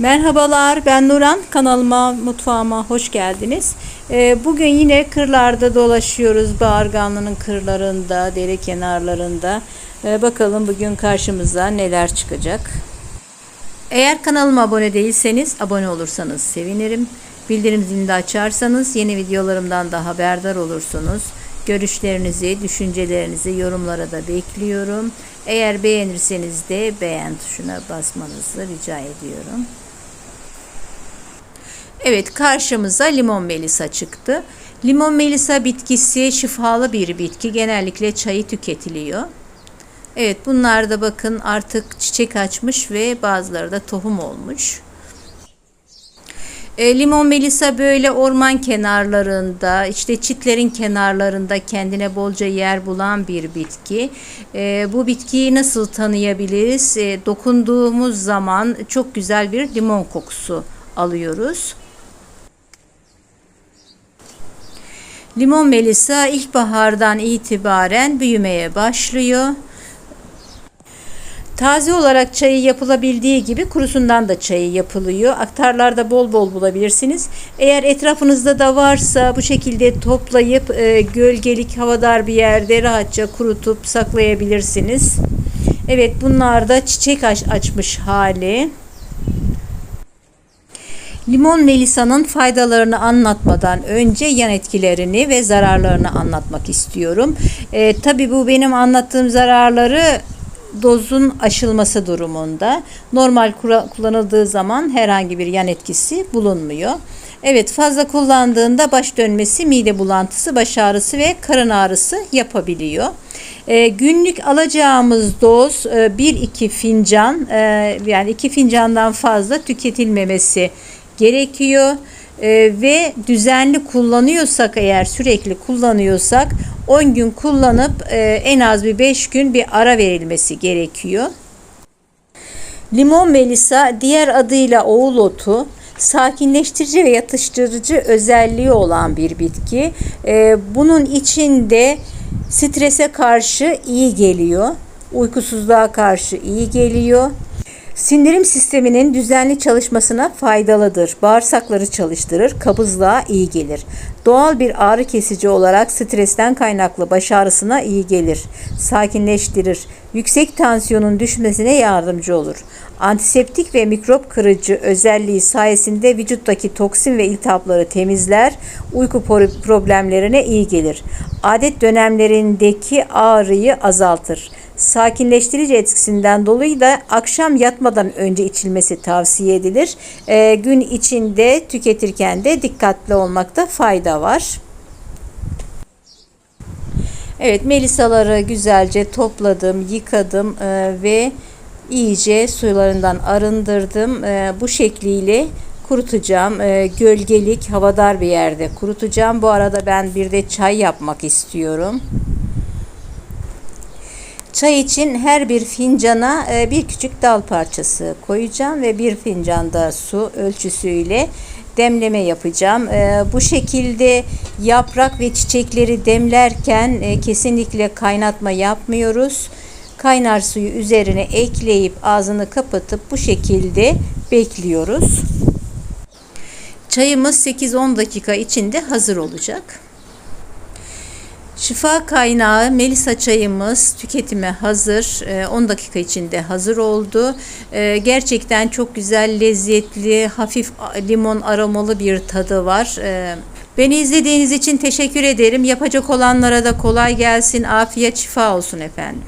Merhabalar ben Nuran kanalıma mutfağıma hoş geldiniz. Ee, bugün yine kırlarda dolaşıyoruz Bağırganlı'nın kırlarında dere kenarlarında. Ee, bakalım bugün karşımıza neler çıkacak. Eğer kanalıma abone değilseniz abone olursanız sevinirim. Bildirim zilini de açarsanız yeni videolarımdan da haberdar olursunuz. Görüşlerinizi, düşüncelerinizi yorumlara da bekliyorum. Eğer beğenirseniz de beğen tuşuna basmanızı rica ediyorum. Evet karşımıza limon melisa çıktı. Limon melisa bitkisi şifalı bir bitki. Genellikle çayı tüketiliyor. Evet bunlar da bakın artık çiçek açmış ve bazıları da tohum olmuş. E, limon melisa böyle orman kenarlarında, işte çitlerin kenarlarında kendine bolca yer bulan bir bitki. E, bu bitkiyi nasıl tanıyabiliriz? E, dokunduğumuz zaman çok güzel bir limon kokusu alıyoruz. Limon melisa ilkbahardan itibaren büyümeye başlıyor. Taze olarak çayı yapılabildiği gibi kurusundan da çayı yapılıyor. Aktarlarda bol bol bulabilirsiniz. Eğer etrafınızda da varsa bu şekilde toplayıp e, gölgelik havadar bir yerde rahatça kurutup saklayabilirsiniz. Evet bunlar da çiçek aç, açmış hali. Limon melisanın faydalarını anlatmadan önce yan etkilerini ve zararlarını anlatmak istiyorum. E, Tabi bu benim anlattığım zararları dozun aşılması durumunda. Normal kullanıldığı zaman herhangi bir yan etkisi bulunmuyor. Evet fazla kullandığında baş dönmesi, mide bulantısı, baş ağrısı ve karın ağrısı yapabiliyor. E, günlük alacağımız doz e, 1-2 fincan e, yani 2 fincandan fazla tüketilmemesi gerekiyor. Ee, ve düzenli kullanıyorsak eğer sürekli kullanıyorsak 10 gün kullanıp e, en az bir 5 gün bir ara verilmesi gerekiyor. Limon melisa diğer adıyla oğul otu sakinleştirici ve yatıştırıcı özelliği olan bir bitki. Ee, bunun içinde strese karşı iyi geliyor. Uykusuzluğa karşı iyi geliyor. Sindirim sisteminin düzenli çalışmasına faydalıdır. Bağırsakları çalıştırır, kabızlığa iyi gelir. Doğal bir ağrı kesici olarak stresten kaynaklı baş ağrısına iyi gelir. Sakinleştirir. Yüksek tansiyonun düşmesine yardımcı olur. Antiseptik ve mikrop kırıcı özelliği sayesinde vücuttaki toksin ve iltihapları temizler, uyku problemlerine iyi gelir. Adet dönemlerindeki ağrıyı azaltır sakinleştirici etkisinden dolayı da akşam yatmadan önce içilmesi tavsiye edilir. E, gün içinde tüketirken de dikkatli olmakta fayda var. Evet melisaları güzelce topladım, yıkadım e, ve iyice sularından arındırdım. E, bu şekliyle kurutacağım. E, gölgelik, havadar bir yerde kurutacağım. Bu arada ben bir de çay yapmak istiyorum. Çay için her bir fincana e, bir küçük dal parçası koyacağım ve bir fincan da su ölçüsüyle demleme yapacağım. E, bu şekilde yaprak ve çiçekleri demlerken e, kesinlikle kaynatma yapmıyoruz. Kaynar suyu üzerine ekleyip ağzını kapatıp bu şekilde bekliyoruz. Çayımız 8-10 dakika içinde hazır olacak. Şifa kaynağı Melisa çayımız tüketime hazır. 10 ee, dakika içinde hazır oldu. Ee, gerçekten çok güzel, lezzetli, hafif limon aromalı bir tadı var. Ee, beni izlediğiniz için teşekkür ederim. Yapacak olanlara da kolay gelsin. Afiyet şifa olsun efendim.